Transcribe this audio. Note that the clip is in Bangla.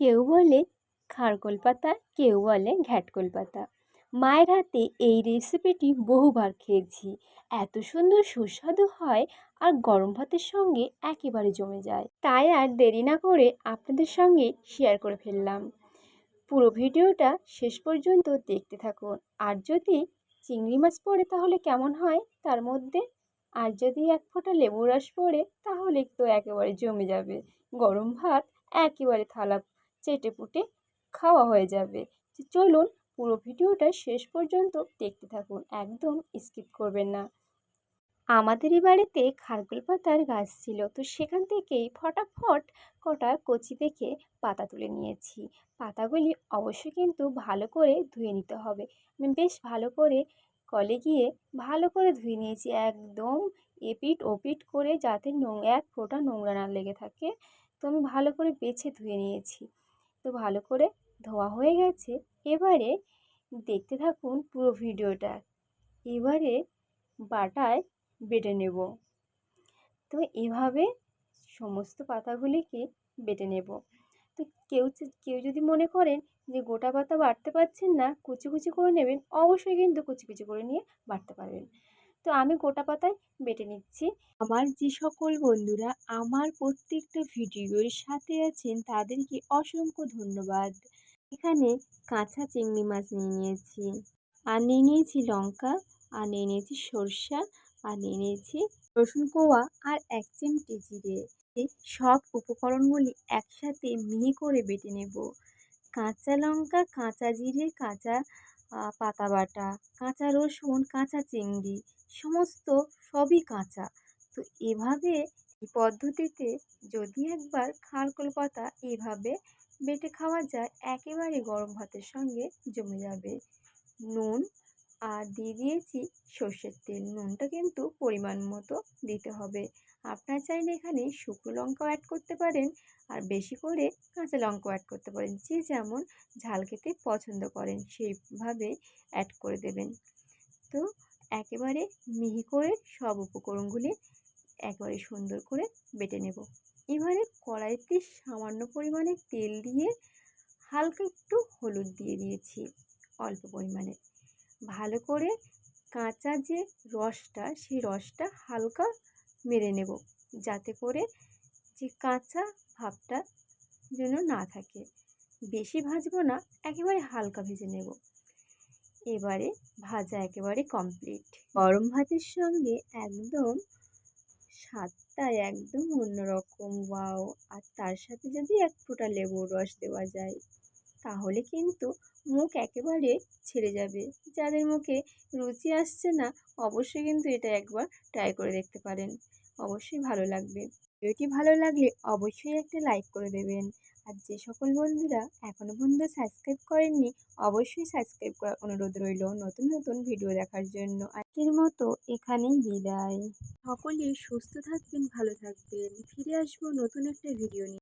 কেউ বলে খারকোল পাতা, কেউ বলে ঘ্যাটকোল পাতা। মায়ের হাতে এই রেসিপিটি বহুবার খেয়েছি। এত সুন্দর, সুস্বাদু হয় আর গরম ভাতের সঙ্গে একেবারে জমে যায়। তাই আর দেরি না করে আপনাদের সঙ্গে শেয়ার করে ফেললাম। পুরো ভিডিওটা শেষ পর্যন্ত দেখতে থাকুন। আর যদি চিংড়ি মাছ পড়ে তাহলে কেমন হয় তার মধ্যে? আর যদি এক ফোঁটা লেবু রস পড়ে তাহলে তো একেবারে জমে যাবে। গরম ভাত একেবারে থালা চেটে পুটে খাওয়া হয়ে যাবে। চলুন পুরো ভিডিওটা শেষ পর্যন্ত দেখতে থাকুন, একদম স্কিপ করবেন না। আমাদেরই বাড়িতে খারকুল পাতার গাছ ছিল, তো সেখান থেকেই ফটাফট কটা কচি দেখে পাতা তুলে নিয়েছি। পাতাগুলি অবশ্যই কিন্তু ভালো করে ধুয়ে নিতে হবে। আমি বেশ ভালো করে কলে গিয়ে ভালো করে ধুয়ে নিয়েছি, একদম এপিট ওপিট করে যাতে এক ফোঁটা নোংরা না লেগে থাকে। তো আমি ভালো করে বেছে ধুয়ে নিয়েছি। তো ভালো করে ধোয়া হয়ে গেছে। এবারে দেখতে থাকুন পুরো ভিডিওটা। এবারে বাটায় বেটে নেব। তো এভাবে সমস্ত পাতাগুলিকে বেটে নেব। তো কেউ কেউ যদি মনে করেন যে গোটা পাতা বাটতে পারছেন না, কুচি কুচি করে নেবেন, অবশ্যই কিন্তু কুচি কুচি করে নিয়ে বাটতে পারবেন। তো আমি গোটা পাতায় বেটে নিচ্ছি। আমার যে সকল বন্ধুরা আমার প্রত্যেকটা ভিডিওর সাথে আছেন তাদেরকে অসংখ্য ধন্যবাদ। এখানে কাঁচা চিংড়ি মাছ নিয়ে নিয়েছি, আর নিয়ে নিয়েছি লঙ্কা, আর নিয়ে নিয়েছি সরষা, আর নিয়ে নিয়েছি রসুন কোয়া আর এক চিমটি জিরে। সব উপকরণগুলি একসাথে মিহি করে বেটে নেব। কাঁচা লঙ্কা, কাঁচা জিরে, কাঁচা পাতা বাটা, কাঁচা রসুন, কাঁচা চিংড়ি, সমস্ত সবই কাঁচা। তো এভাবে এই পদ্ধতিতে যদি একবার খারকোল পাতা এভাবে বেটে খাওয়া যায় একেবারে গরম ভাতের সঙ্গে জমে যাবে। নুন আর দিয়ে দিয়েছি সর্ষের তেল। নুনটা কিন্তু পরিমাণ মতো দিতে হবে। আপনার চাইলে এখানে শুকনো লঙ্কাও অ্যাড করতে পারেন আর বেশি করে কাঁচা লঙ্কাও অ্যাড করতে পারেন। যে যেমন ঝাল খেতে পছন্দ করেন সেইভাবে অ্যাড করে দেবেন। তো একেবারে মিহি করে সব উপকরণগুলি একেবারে সুন্দর করে বেটে নেব। এবারে কড়াইতে সামান্য পরিমাণে তেল দিয়ে হালকা একটু হলুদ দিয়ে দিয়েছি, অল্প পরিমাণে। ভালো করে কাঁচা যে রসটা, সেই রসটা হালকা মেরে নেব। যাতে করে যে কাঁচা ভাবটা যেন না থাকে। বেশি ভাজবো না, একেবারে হালকা ভেজে নেব। এবারে ভাজা একেবারে কমপ্লিট গরম ভাতের সঙ্গে একদম স্বাদটা একদম অন্যরকম, ওয়াও। আর তার সাথে যদি এক ফোঁটা লেবুর রস দেওয়া যায়। তাহলে কিন্তু মুখ একেবারে ছেড়ে যাবে। যাদের মুখে রুচি আসছে না, অবশ্যই কিন্তু এটা একবার ট্রাই করে দেখতে পারেন। অবশ্যই ভালো লাগবে। ভিডিওটি ভালো লাগলে অবশ্যই একটা লাইক করে দেবেন। আর যে সকল বন্ধুরা এখনও পর্যন্ত সাবস্ক্রাইব করেননি, অবশ্যই সাবস্ক্রাইব করার অনুরোধ রইল নতুন নতুন ভিডিও দেখার জন্য। আজকের মতো এখানেই বিদায়। সকলেই সুস্থ থাকবেন, ভালো থাকবেন। ফিরে আসব নতুন একটা ভিডিও নিয়ে।